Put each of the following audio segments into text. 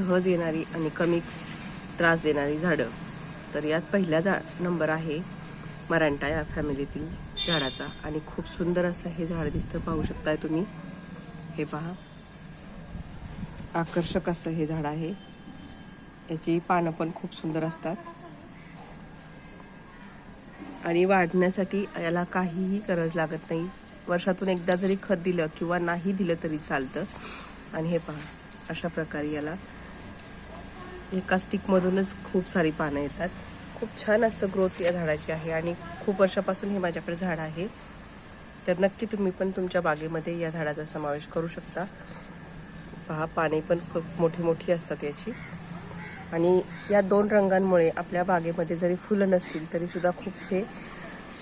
सहज येणारी आणि कमी त्रास देणारी झाडं. तर यात पहिला झा नंबर आहे मरांटा या फॅमिलीतील झाडाचा. आणि खूप सुंदर असं हे झाड दिसतं. पाहू शकताय तुम्ही. हे पहा. आकर्षक असं हे झाड आहे. याची पानं पण खूप सुंदर असतात. आणि वाढण्यासाठी याला काहीही गरज लागत नाही. वर्षातून एकदा जरी खत दिलं किंवा नाही दिलं तरी चालतं. आणि हे पहा. अशा प्रकारे याला एका स्टिकमधूनच खूप सारी पानं येतात. खूप छान असं ग्रोथ या झाडाची आहे आणि खूप वर्षापासून हे माझ्याकडे झाड आहे. तर नक्की तुम्ही पण तुमच्या बागेमध्ये या झाडाचा समावेश करू शकता. पहा पाने पण खूप मोठी मोठी असतात याची. आणि या दोन रंगांमुळे आपल्या बागेमध्ये जरी फुलं नसतील तरीसुद्धा खूप हे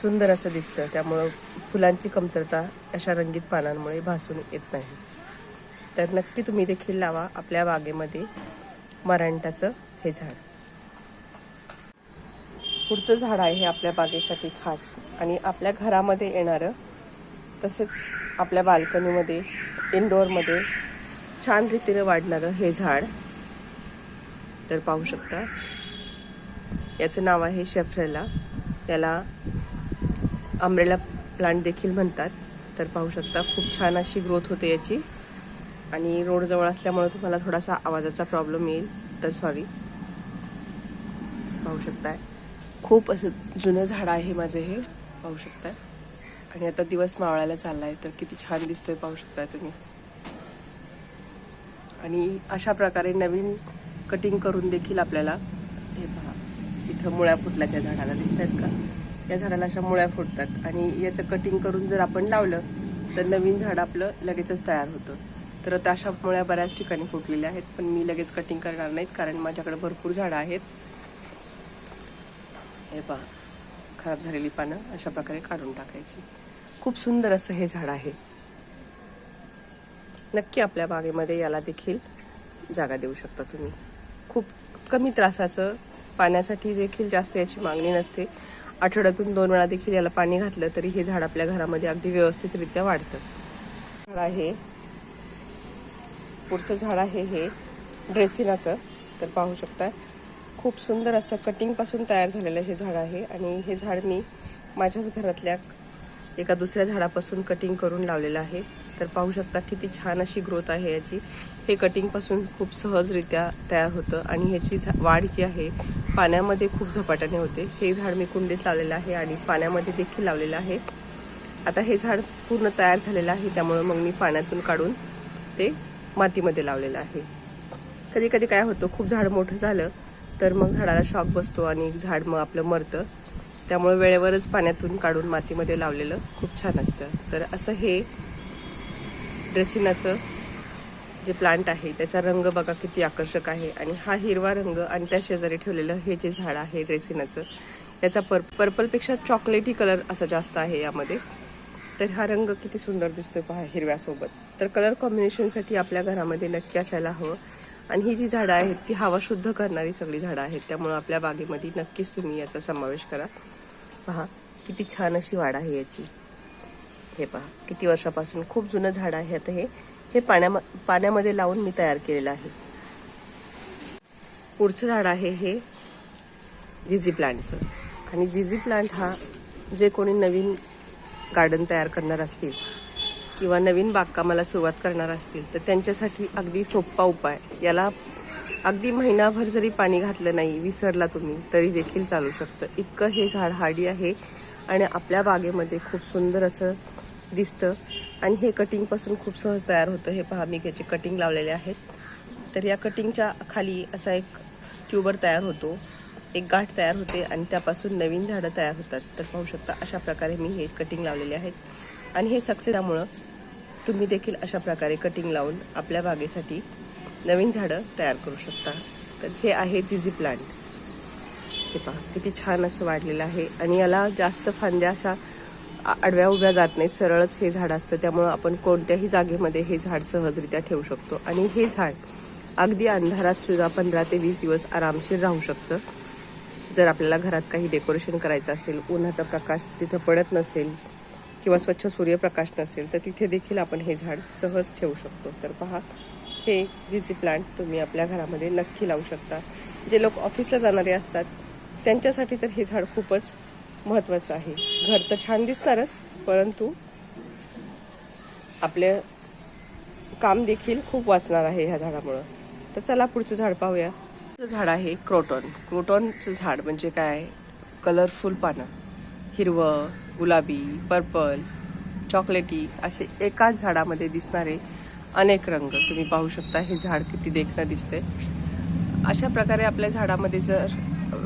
सुंदर असं दिसतं. त्यामुळं फुलांची कमतरता अशा रंगीत पानांमुळे भासून येत नाही. तर नक्की तुम्ही देखील लावा आपल्या बागेमध्ये. मरांटाचं हे झाड. पुढचं झाड आहे हे आपल्या बागेसाठी खास आणि आपल्या घरामध्ये येणारं तसेच आपल्या बाल्कनीमध्ये इनडोअरमध्ये छान रीतीने वाढणारं हे झाड तर पाहू शकता. याचं नाव आहे शेफ्रेला. याला आंब्रेला प्लांट देखील म्हणतात. तर पाहू शकता खूप छान अशी ग्रोथ होते याची. आणि रोडजवळ असल्यामुळे तुम्हाला थोडासा आवाजाचा प्रॉब्लेम येईल. तर सॉरी पाहू शकताय. खूप असं जुनं झाड आहे माझं हे. पाहू शकताय. आणि आता दिवस मावळायला चाललाय तर किती छान दिसतोय पाहू शकताय तुम्ही. आणि अशा प्रकारे नवीन कटिंग करून देखील आपल्याला हे पहा. इथं मुळ्या फुटल्या त्या झाडाला दिसत आहेत का? या झाडाला अशा मुळ्या फुटतात आणि याचं कटिंग करून जर आपण लावलं तर नवीन झाड आपलं लगेचच तयार होतं. तर आता अशा मुळ्या बऱ्याच ठिकाणी फुटलेल्या आहेत पण मी लगेच कटिंग करणार नाहीत कारण माझ्याकडे भरपूर झाडं आहेत. हे पहा खराब झालेली पानं अशा प्रकारे काढून टाकायची. खूप सुंदर असं हे झाड आहे. नक्की आपल्या बागेमध्ये याला देखील जागा देऊ शकता तुम्ही. खूप कमी त्रासाचं पाण्यासाठी देखील जास्त याची मागणी नसते. आठवड्यातून दोन वेळा देखील याला पाणी घातलं तरी हे झाड आपल्या घरामध्ये अगदी व्यवस्थितरित्या वाढतं. झाड आहे. पुढचं झाड आहे हे ड्रेसिनाचं तर पाहू शकता खूप सुंदर असं कटिंगपासून तयार झालेलं हे झाड आहे आणि हे झाड मी माझ्याच घरातल्या एका दुसऱ्या झाडापासून कटिंग करून लावलेलं आहे. तर पाहू शकता किती छान अशी ग्रोथ आहे याची. हे कटिंगपासून खूप सहजरित्या तयार होतं आणि ह्याची झा वाढ जी आहे पाण्यामध्ये खूप झपाट्याने होते. हे झाड मी कुंडीत लावलेलं आहे आणि पाण्यामध्ये देखील लावलेलं आहे. आता हे झाड पूर्ण तयार झालेलं आहे त्यामुळं मग मी पाण्यातून काढून ते मातीमध्ये लावलेलं आहे. कधी कधी काय होतं खूप झाड मोठं झालं तर मग झाडाला शॉक बसतो आणि झाड मग आपलं मरतं. त्यामुळे वेळेवरच पाण्यातून काढून मातीमध्ये लावलेलं खूप छान असतं. तर असं हे ड्रेसिनाचं जे प्लांट आहे त्याचा रंग बघा किती आकर्षक आहे. आणि हा हिरवा रंग आणि त्या शेजारी ठेवलेलं हे जे झाड आहे ड्रेसिनाचं याचा पर पर्पलपेक्षा चॉकलेटी कलर असा जास्त आहे यामध्ये. तर हा रंग किती सुंदर दिसतोय पहा हिरव्यासोबत. तर कलर कॉम्बिनेशनसाठी आपल्या घरामध्ये नक्की असायला हवं. आणि ही जी झाडं आहेत ती हवा शुद्ध करणारी सगळी झाडं आहेत. त्यामुळं आपल्या बागेमध्ये नक्कीच तुम्ही याचा समावेश करा. पहा किती छान अशी वाढ आहे याची. हे पहा किती वर्षापासून खूप जुनं झाड आहे आता हे. हे पाण्या पाण्यामध्ये लावून मी तयार केलेलं आहे. पुढचं झाड आहे हे जिझी प्लांटचं. आणि जिझी प्लांट हा जे कोणी नवीन गार्डन तयार करणार असतील किंवा नवीन बागकामाला सुरुवात करणार असतील तर त्यांच्यासाठी अगदी सोपा उपाय. याला अगदी महिनाभर जरी पाणी घातलं नाही विसरला तुम्ही तरी देखील चालू शकतं. इतकं हे झाड हार्डी आहे आणि आपल्या बागेमध्ये खूप सुंदर असं दिसतं. आणि हे कटिंगपासून खूप सहज तयार होतं. हे पहा मी याचे कटिंग लावलेले आहेत. तर या कटिंगच्या खाली असा एक ट्यूबर तयार होतो. एक गाठ तयार होते आणि त्यापासून नवीन झाडं तयार होतात. तर पाहू शकता अशा प्रकारे मी हे कटिंग लावलेले आहेत. आणि हे सक्सेस तुम्ही देखील अशा प्रकारे कटिंग लावून आपल्या बागेसाठी नवीन झाडं तयार करू शकता. तर हे आहे जिझी प्लांट हे पहा किती छान असं वाढलेलं आहे. आणि याला जास्त फांद्या अशा आडव्या उभ्या जात नाही सरळच हे झाड असतं. त्यामुळं आपण कोणत्याही जागेमध्ये हे झाड सहजरित्या ठेवू शकतो. आणि हे झाड अगदी अंधारात सुद्धा पंधरा ते वीस दिवस आरामशीर राहू शकतं. जर आपल्याला घरात काही डेकोरेशन करायचं असेल उन्हाचा प्रकाश तिथं पडत नसेल किंवा स्वच्छ सूर्यप्रकाश नसेल तर तिथे देखील आपण हे झाड सहज ठेवू शकतो. तर पहा हे झिझी प्लांट तुम्ही आपल्या घरामध्ये नक्की लावू शकता. जे लोक ऑफिसला जाणारे असतात त्यांच्यासाठी तर हे झाड खूपच महत्त्वाचं आहे. घर तर छान दिसणारच परंतु आपले काम देखील खूप वाचणार आहे ह्या झाडामुळं. तर चला पुढचं झाड पाहूया. झाड आहे क्रोटॉन. क्रोटॉनचं झाड म्हणजे काय? कलरफुल पानं. हिरवं गुलाबी पर्पल चॉकलेटी असे एकाच झाडामध्ये दिसणारे अनेक रंग. तुम्ही पाहू शकता हे झाड किती देखणं दिसते अशा प्रकारे आपल्या झाडामध्ये जर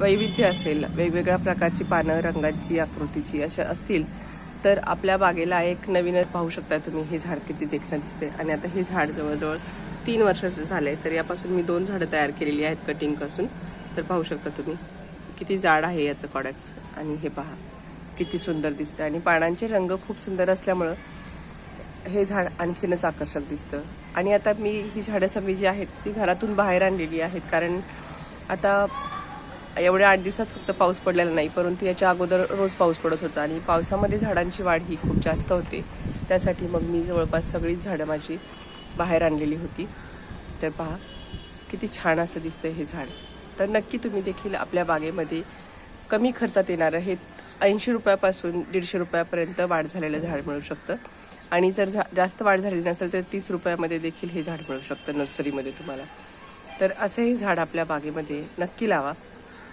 वैविध्य असेल वेगवेगळ्या प्रकारची पानं रंगाची आकृतीची अशा असतील तर आपल्या बागेला एक नवीनच पाहू शकता तुम्ही हे झाड किती देखणं दिसते आणि आता हे झाड जवळजवळ तीन वर्षाचं झालं आहे तर यापासून मी दोन झाडं तयार केलेली आहेत कटिंग कसून तर पाहू शकता तुम्ही किती जाड आहे याचं कॉडॅक्स आणि हे पहा किती सुंदर दिसतं आणि पानांचे रंग खूप सुंदर असल्यामुळं हे झाड आणखीनच आकर्षक दिसतं. आणि आता मी ही झाडं सगळी जी आहेत ती घरातून बाहेर आणलेली आहेत. कारण आता एवढ्या आठ दिवसात फक्त पाऊस पडलेला नाही परंतु याच्या अगोदर रोज पाऊस पडत होता. आणि पावसामध्ये झाडांची वाढ ही खूप जास्त होते. त्यासाठी मग मी जवळपास सगळीच झाडं माझी बाहेर आणलेली होती. तर पहा किती छान असं दिसतं हे झाड. तर नक्की तुम्ही देखील आपल्या बागेमध्ये कमी खर्चात येणारं हे ऐंशी रुपयापासून दीडशे रुपयापर्यंत वाढ झालेलं झाड मिळू शकतं. आणि जर झा जास्त वाढ झालेली नसेल तर तीस रुपयामध्ये देखील हे झाड मिळू शकतं नर्सरीमध्ये तुम्हाला. तर असं हे झाड आपल्या बागेमध्ये नक्की लावा.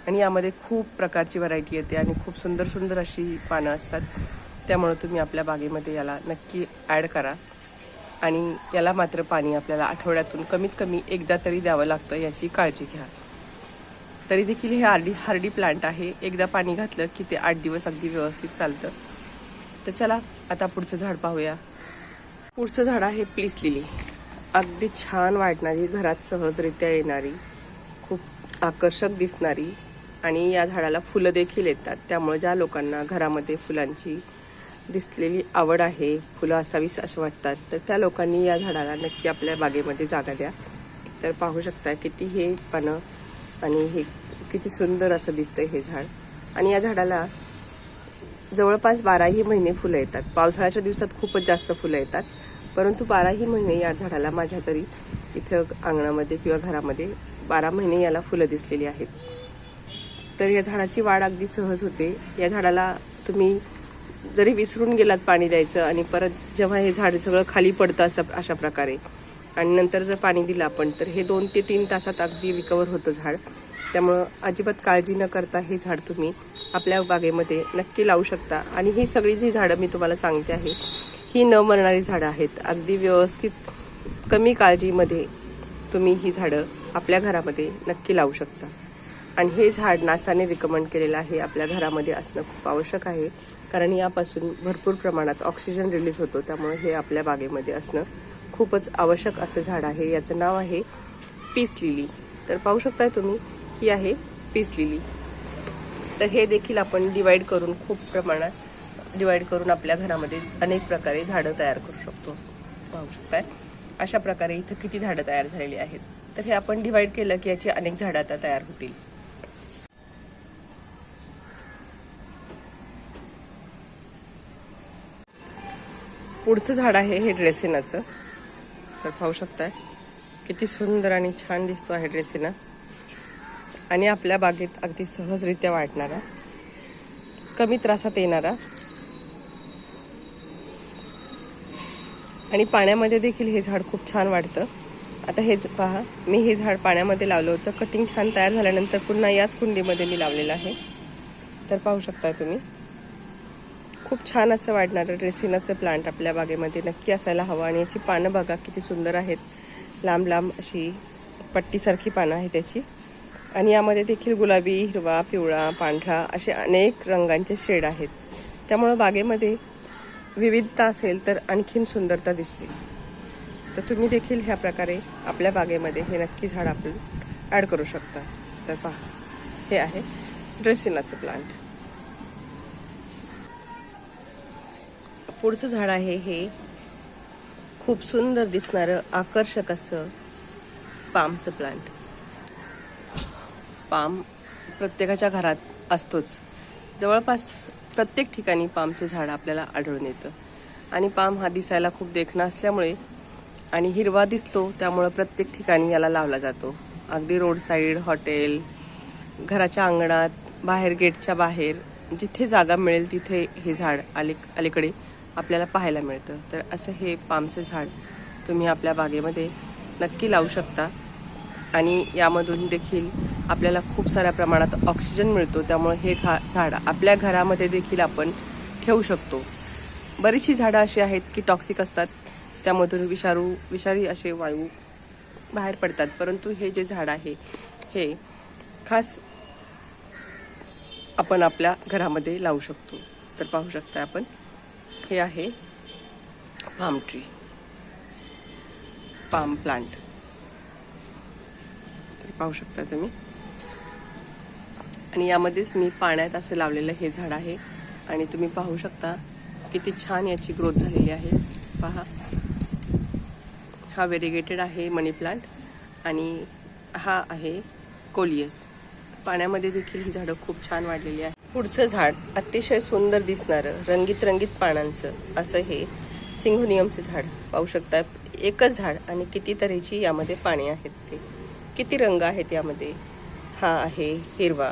आणि यामध्ये खूप प्रकारची व्हरायटी येते आणि खूप सुंदर सुंदर अशी पानं असतात. त्यामुळं तुम्ही आपल्या बागेमध्ये याला नक्की ॲड करा. आणि याला मात्र पाणी आपल्याला आठवड्यातून कमीत कमी एकदा तरी द्यावं लागतं याची काळजी घ्या. तरी देखील हे हार्डी हार्डी प्लांट आहे. एकदा पाणी घातलं की ते आठ दिवस अगदी व्यवस्थित चालतं. तर चला आता पुढचं झाड पाहूया. पुढचं झाड आहे प्लीस लिली. अगदी छान वाटणारी घरात सहजरित्या येणारी खूप आकर्षक दिसणारी आणि या झाडाला फुलं देखील येतात. त्यामुळे ज्या लोकांना घरामध्ये फुलांची दिसलेली आवड आहे फुलं असावीस असं वाटतात. तर त्या लोकांनी या झाडाला नक्की आपल्या बागेमध्ये जागा द्या. तर पाहू शकता किती हे पानं आणि हे किती सुंदर असं दिसतं हे झाड. आणि या झाडाला जवळपास बाराही महिने फुलं येतात. पावसाळ्याच्या दिवसात खूपच जास्त फुलं येतात. परंतु बाराही महिने या झाडाला माझ्या तरी इथं अंगणामध्ये किंवा घरामध्ये बारा महिने याला फुलं दिसलेली आहेत. तर या झाडाची वाढ अगदी सहज होते. या झाडाला तुम्ही जरी विसरून गेलात पाणी द्यायचं आणि परत जेव्हा हे झाड सगळं खाली पडतं असं अशा प्रकारे आणि नंतर जर पाणी दिलं आपण तर हे दोन ते तीन तासात अगदी रिकवर होतं झाड. त्यामुळं अजिबात काळजी न करता हे झाड तुम्ही आपल्या बागेमध्ये नक्की लावू शकता. आणि ही सगळी जी झाडं मी तुम्हाला सांगते आहे ही न मरणारी झाडं आहेत. अगदी व्यवस्थित कमी काळजीमध्ये तुम्ही ही झाडं आपल्या घरामध्ये नक्की लावू शकता. आणि हे झाड नासाने रिकमेंड केलेलं आहे. आपल्या घरामध्ये असणं खूप आवश्यक आहे. कारण यापासून भरपूर प्रमाणात ऑक्सिजन रिलीज होतो. त्यामुळे हे आपल्या बागेमध्ये असणं खूपच आवश्यक असं झाड आहे. याचं नाव आहे पीस लिली. तर पाहू शकताय तुम्ही ही आहे पीस लिली. तर हे देखील आपण डिवाईड करून खूप प्रमाणात डिवाईड करून आपल्या घरामध्ये अनेक प्रकारे झाडं तयार करू शकतो. पाहू शकताय? अशा प्रकारे इथं किती झाडं तयार झालेली आहेत. तर हे आपण डिवाईड केलं की याची अनेक झाडं आता तयार होतील. पुढचं झाड आहे हे ड्रेसिनाचं. तर पाहू शकताय. किती सुंदर आणि छान दिसतो आहे ड्रेसिना. आणि आपल्या बागेत अगदी सहजरित्या वाटणारा कमी त्रासात येणारा. आणि पाण्यामध्ये देखील हे झाड खूप छान वाढतं. आता हेच पहा मी हे झाड पाण्यामध्ये लावलं होतं. कटिंग छान तयार झाल्यानंतर पुन्हा याच कुंडीमध्ये मी लावलेलं आहे. तर पाहू शकता तुम्ही. खूप छान असं वाटणारं ड्रेसिनाचं प्लांट आपल्या बागेमध्ये नक्की असायला हवं. आणि याची पानं बघा किती सुंदर आहेत. लांब लांब अशी पट्टीसारखी पानं आहे त्याची आणि यामध्ये देखील गुलाबी हिरवा पिवळा पांढरा असे अनेक रंगांचे शेड आहेत. त्यामुळं बागेमध्ये विविधता असेल तर आणखीन सुंदरता दिसते. तर तुम्ही देखील ह्या प्रकारे आपल्या बागेमध्ये हे नक्की झाड आपण ॲड करू शकता. तर पहा हे आहे ड्रेसिनाचं प्लांट पुढचं झाड आहे हे. खूप सुंदर दिसणारं आकर्षक असं पामचं प्लांट पाम प्रत्येकाच्या घरात असतोच. जवळपास प्रत्येक ठिकाणी पामचं झाड आपल्याला आढळून येतं. आणि पाम हा दिसायला खूप देखणा असल्यामुळे आणि हिरवा दिसतो त्यामुळं प्रत्येक ठिकाणी याला लावला जातो. अगदी रोड साईड हॉटेल घराच्या अंगणात बाहेर गेटच्या बाहेर जिथे जागा मिळेल तिथे हे झाड आले अलीकडे आपल्याला पाहायला मिळतं. तर असं हे पामचं झाड तुम्ही आपल्या बागेमध्ये नक्की लावू शकता. आणि यामधून देखील आपल्याला खूप साऱ्या प्रमाणात ऑक्सिजन मिळतो. त्यामुळे हे घा झाड आपल्या घरामध्ये देखील आपण ठेवू शकतो. बरीचशी झाडं अशी आहेत की टॉक्सिक असतात. त्यामधून विषारू विषारी असे वायू बाहेर पडतात. परंतु हे जे झाड आहे हे खास आपण आपल्या घरामध्ये लावू शकतो. तर पाहू शकता आपण. हे आहे पाम ट्री पाम प्लांट तर पाहू शकता तुम्ही. आणि यामध्येच मी पाण्यात असं लावलेलं हे झाड आहे. आणि तुम्ही पाहू शकता किती छान याची ग्रोथ झालेली आहे. पहा. हा व्हेरिगेटेड आहे मनी प्लांट आणि हा आहे कोलियस. पाण्यामध्ये देखील ही झाडं खूप छान वाढलेली आहे पुढचं झाड अतिशय सुंदर दिसणारं रंगीत रंगीत पानांचं असं हे सिंघोनियमचं झाड. पाहू शकता एकच झाड आणि किती तऱ्हेची यामध्ये पाने आहेत ते. किती रंग आहेत यामध्ये? हा आहे हिरवा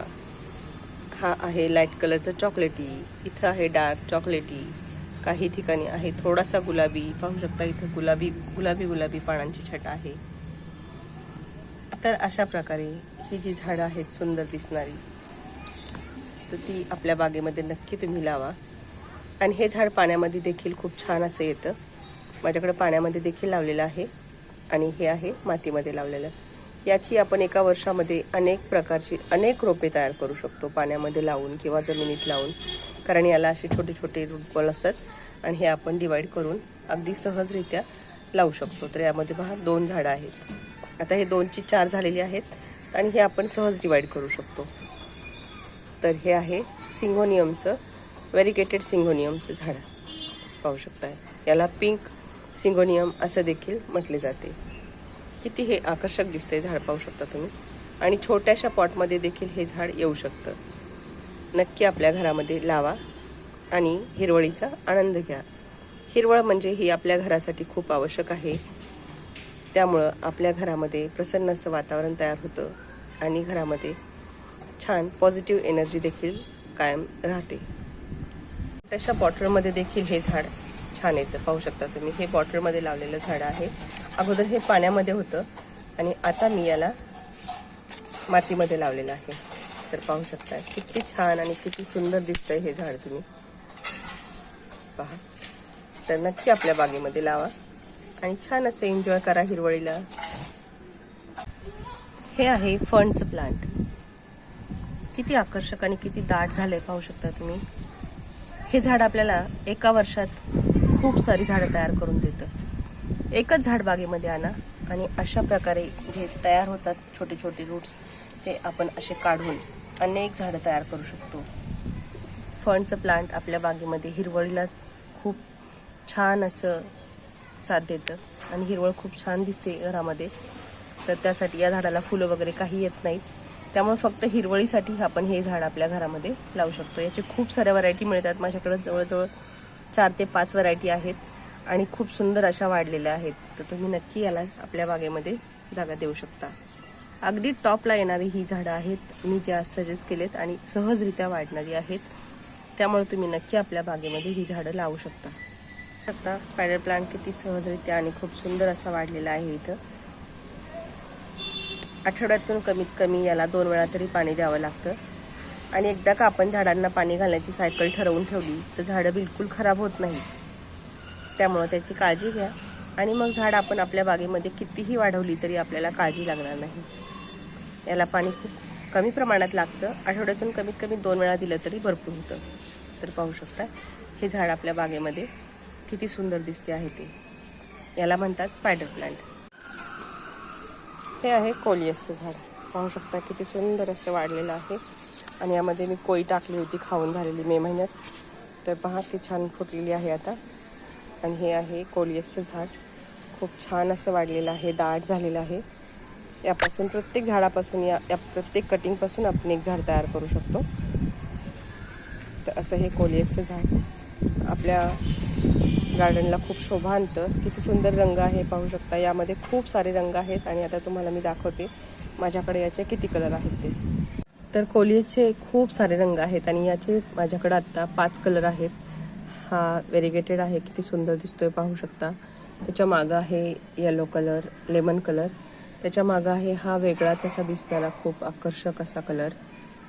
हा आहे लाइट कलरचा चॉकलेटी इथं आहे डार्क चॉकलेटी. काही ठिकाणी आहे थोडासा गुलाबी पाहू शकता इथं गुलाबी गुलाबी गुलाबी पानांची छटा आहे. तर अशा प्रकारे ही जी झाडं आहेत सुंदर दिसणारी तर ती आपल्या बागेमध्ये नक्की तुम्ही लावा. आणि हे झाड पाण्यामध्ये देखील खूप छान असं येतं. माझ्याकडे पाण्यामध्ये देखील लावलेलं आहे. आणि हे आहे मातीमध्ये लावलेलं. याची आपण एका वर्षामध्ये अनेक प्रकारची अनेक रोपे तयार करू शकतो पाण्यामध्ये लावून किंवा जमिनीत लावून. कारण याला असे छोटे छोटे रूटबॉल असतात. आणि हे आपण डिवाईड करून अगदी सहजरित्या लावू शकतो. तर यामध्ये पहा दोन झाडं आहेत. आता हे दोनची चार झालेली आहेत. आणि हे आपण सहज डिवाईड करू शकतो. तर हे आहे सिंगोनियमचं व्हेरिकेटेड सिंगोनियमचं झाड. पाहू शकता याला पिंक सिंगोनियम असं देखील म्हटले जाते. किती हे आकर्षक दिसते झाड पाहू शकता तुम्ही. आणि छोट्याशा पॉटमध्ये देखील हे झाड येऊ शकतं. नक्की आपल्या घरामध्ये लावा आणि हिरवळीचा आनंद घ्या. हिरवळ म्हणजे ही आपल्या घरासाठी खूप आवश्यक आहे. त्यामुळं आपल्या घरामध्ये प्रसन्न असं वातावरण तयार होतं आणि घरामध्ये छान पॉझिटिव्ह एनर्जी देखील कायम राहते. तशा बॉटलमध्ये देखील हे झाड छान येतं. पाहू शकता तुम्ही हे बॉटलमध्ये लावलेलं झाड आहे. अगोदर हे पाण्यामध्ये होतं आणि आता मी याला मातीमध्ये लावलेलं आहे. तर पाहू शकता किती छान आणि किती सुंदर दिसतंय हे झाड तुम्ही. पहा. तर नक्की आपल्या बागेमध्ये लावा आणि छान असं एन्जॉय करा हिरवळीला. हे आहे फंडचं प्लांट किती आकर्षक आणि किती दाट झालंय पाहू शकता तुम्ही. हे झाड आपल्याला एका वर्षात खूप सारी झाडं तयार करून देतं. एकच झाड बागेमध्ये आणा आणि अशा प्रकारे जे तयार होतात छोटे छोटे रूट्स ते आपण असे काढून अनेक झाडं तयार करू शकतो. फणचं प्लांट आपल्या बागेमध्ये हिरवळीला खूप छान असं साथ देतं आणि हिरवळ खूप छान दिसते घरामध्ये. तर त्यासाठी या झाडाला फुलं वगैरे काही येत नाहीत. त्यामुळे फक्त हिरवळीसाठी आपण हे झाड आपल्या घरामध्ये लावू शकतो. याचे खूप साऱ्या व्हरायटी मिळतात. माझ्याकडं जवळजवळ चार ते पाच व्हरायटी आहेत आणि खूप सुंदर अशा वाढलेल्या आहेत. तर तुम्ही नक्की याला आपल्या बागेमध्ये जागा देऊ शकता. अगदी टॉपला येणारी ही झाडं आहेत. मी ज्या सजेस्ट केलेत आणि सहजरित्या वाढणारी आहेत. त्यामुळे तुम्ही नक्की आपल्या बागेमध्ये ही झाडं लावू शकता. शकता स्पायडर प्लांट किती सहजरित्या आणि खूप सुंदर असा वाढलेला आहे इथं. आठवड्यातून कमीत कमी याला दोन वेळा तरी पाणी द्यावं लागतं. आणि एकदा का आपण झाडांना पाणी घालण्याची सायकल ठरवून ठेवली तर झाडं बिलकुल खराब होत नाही त्यामुळं त्याची काळजी घ्या. आणि मग झाड आपण आपल्या बागेमध्ये कितीही वाढवली तरी आपल्याला काळजी लागणार नाही. याला पाणी खूप कमी प्रमाणात लागतं. आठवड्यातून कमीत कमी दोन वेळा दिलं तरी भरपूर होतं. तर पाहू शकता हे झाड आपल्या बागेमध्ये किती सुंदर दिसते आहे ते. याला म्हणतात स्पायडर प्लांट. हे आहे कोलियसचं झाड पाहू शकता किती सुंदर असं वाढलेलं आहे. आणि यामध्ये मी कोळी टाकली होती खाऊन झालेली मे महिन्यात. तर पहा ती छान फुटलेली आहे आता. आणि हे आहे कोलियसचं झाड. खूप छान असं वाढलेलं आहे दाट झालेलं आहे. यापासून प्रत्येक झाडापासून या या प्रत्येक कटिंगपासून आपण एक झाड तयार करू शकतो. तर असं हे कोलियसचं झाड. आपल्या गार्डनला खूप शोभा आणतं. किती सुंदर रंग आहे पाहू शकता. यामध्ये खूप सारे रंग आहेत आणि आता तुम्हाला मी दाखवते माझ्याकडे याचे किती कलर आहेत ते. तर कोलियाचे खूप सारे रंग आहेत आणि याचे माझ्याकडे आत्ता पाच कलर आहेत. हा वेरिगेटेड आहे किती सुंदर दिसतोय पाहू शकता. त्याच्या मागं आहे येलो कलर लेमन कलर त्याच्या मागं आहे हा वेगळाच असा दिसणारा खूप आकर्षक असा कलर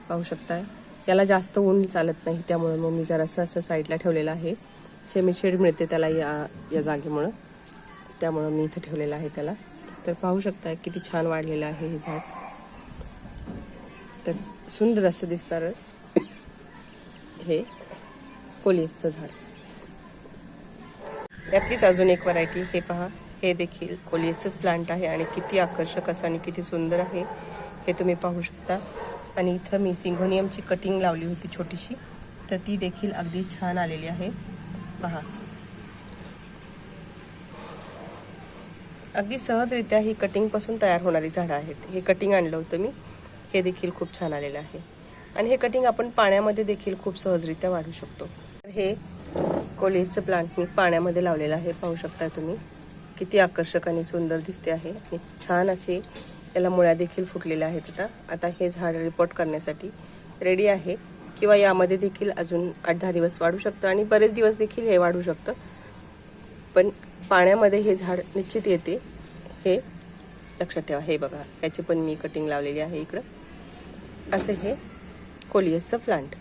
पाहू शकताय. याला जास्त ऊन चालत नाही त्यामुळे मग मी जरासं असं साईडला ठेवलेलं आहे. शेड मिळते त्याला या या जागेमुळं. त्यामुळं मी इथं ठेवलेलं आहे त्याला. तर पाहू शकता किती छान वाढलेलं आहे हे झाड. तर सुंदर असं दिसणारं हे कोलियसचं झाड. यातलीच अजून एक व्हरायटी हे पहा. हे देखील कोलियसच प्लांट आहे आणि किती आकर्षक असं आणि किती सुंदर आहे. हे तुम्ही पाहू शकता. आणि इथं मी सिंघोनियमची कटिंग लावली होती छोटीशी. तर ती देखील अगदी छान आलेली आहे. पहा. अगदी सहजरित्या ही कटिंगपासून तयार होणारी झाडं आहेत. हे कटिंग आणलं होतं मी. हे देखील खूप छान आलेलं आहे. आणि हे कटिंग आपण पाण्यामध्ये देखील खूप सहजरित्या वाढू शकतो. तर हे कोलेजचं प्लांट मी पाण्यामध्ये लावलेलं आहे. पाहू शकता तुम्ही. किती आकर्षक आणि सुंदर दिसते आहे. आणि छान असे याला मुळ्या देखील फुटलेल्या आहेत आता. आता हे झाड रिपोर्ट करण्यासाठी रेडी आहे. किंवा यामध्ये देखील अजून आठ दहा दिवस वाढू शकतं आणि बरेच दिवस देखील हे वाढू शकतं. पण पाण्यामध्ये हे झाड निश्चित येते हे लक्षात ठेवा. हे बघा याची पण मी कटिंग लावलेली आहे इकडं. असं हे कोलियसचं प्लांट